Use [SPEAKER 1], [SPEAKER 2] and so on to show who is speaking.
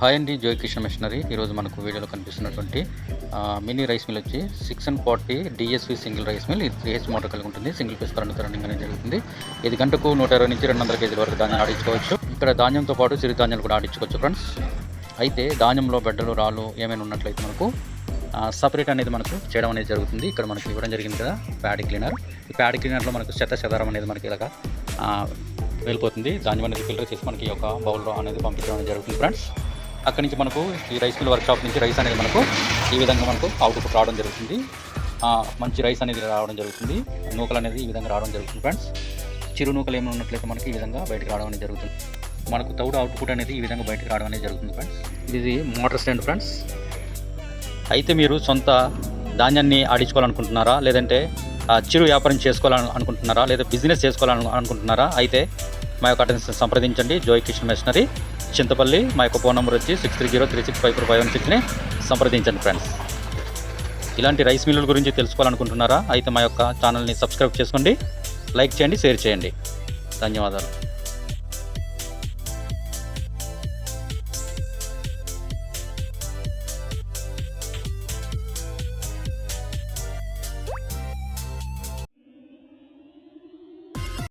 [SPEAKER 1] Hi అండి Joy Kishan machinery. ఈరోజు మనకు వీడియోలో కనిపిస్తున్నటువంటి మినీ రైస్ మిల్ వచ్చి six and forty DSV single rice mill ఇది త్రీ హెచ్ మోటార్ కలిగి ఉంటుంది. సింగిల్ పీస్ కరెంట్ రన్నింగ్ అనేది జరుగుతుంది. ఇది గంటకు నూట ఇరవై నుంచి రెండు వందల కేజీల వరకు ధాన్యం ఆడించుకోవచ్చు. ఇక్కడ ధాన్యంతో పాటు సిరిధాన్యాలు కూడా ఆడించుకోవచ్చు ఫ్రెండ్స్ అయితే ధాన్యంలో బెడ్డలు రాళ్ళు ఏమైనా ఉన్నట్లయితే మనకు సపరేట్ అనేది మనకు చేయడం అనేది జరుగుతుంది. ఇక్కడ మనకి ఇవ్వడం జరిగింది కదా ప్యాడ్ క్లీనర్ ఈ ప్యాడ్ క్లీనర్లో మనకు చెత్త చెదారం అనేది మనకి ఇలాగ వెళ్ళిపోతుంది. ధాన్యం అనేది ఫిల్టర్ చేసి మనకి ఒక బౌల్లో అనేది పంపించడం అనేది జరుగుతుంది ఫ్రెండ్స్ అక్కడి నుంచి మనకు ఈ రైస్ మిల్ వర్క్షాప్ నుంచి రైస్ అనేది మనకు ఈ విధంగా మనకు అవుట్పుట్ రావడం జరుగుతుంది. మంచి రైస్ అనేది రావడం జరుగుతుంది. నూకలు అనేది ఈ విధంగా రావడం జరుగుతుంది ఫ్రెండ్స్ చిరు నూకలు ఏమైనా ఉన్నట్లయితే మనకి ఈ విధంగా బయటకు రావడం అనేది జరుగుతుంది. మనకు తౌడు అవుట్పుట్ అనేది ఈ విధంగా బయటకు రావడం అనేది జరుగుతుంది ఫ్రెండ్స్ ఇది మోటార్ స్టాండ్ ఫ్రెండ్స్ అయితే మీరు సొంత ధాన్యాన్ని ఆడించుకోవాలనుకుంటున్నారా? లేదంటే ఆ, చిరు వ్యాపారం చేసుకోవాలని అనుకుంటున్నారా? లేదా బిజినెస్ చేసుకోవాలని అనుకుంటున్నారా? అయితే మా యొక్క అటెన్స్ సంప్రదించండి. జోయ్ కిషన్ మెషనరీ. చింతపల్లి మా యొక్క ఫోన్ నెంబర్ వచ్చి six three zero three six five four five one సిక్స్ని సంప్రదించండి ఫ్రెండ్స్. ఇలాంటి రైస్ మిల్లుల గురించి తెలుసుకోవాలనుకుంటున్నారా? అయితే మా యొక్క ఛానల్ని సబ్స్క్రైబ్ చేసుకోండి లైక్ చేయండి షేర్ చేయండి. ధన్యవాదాలు.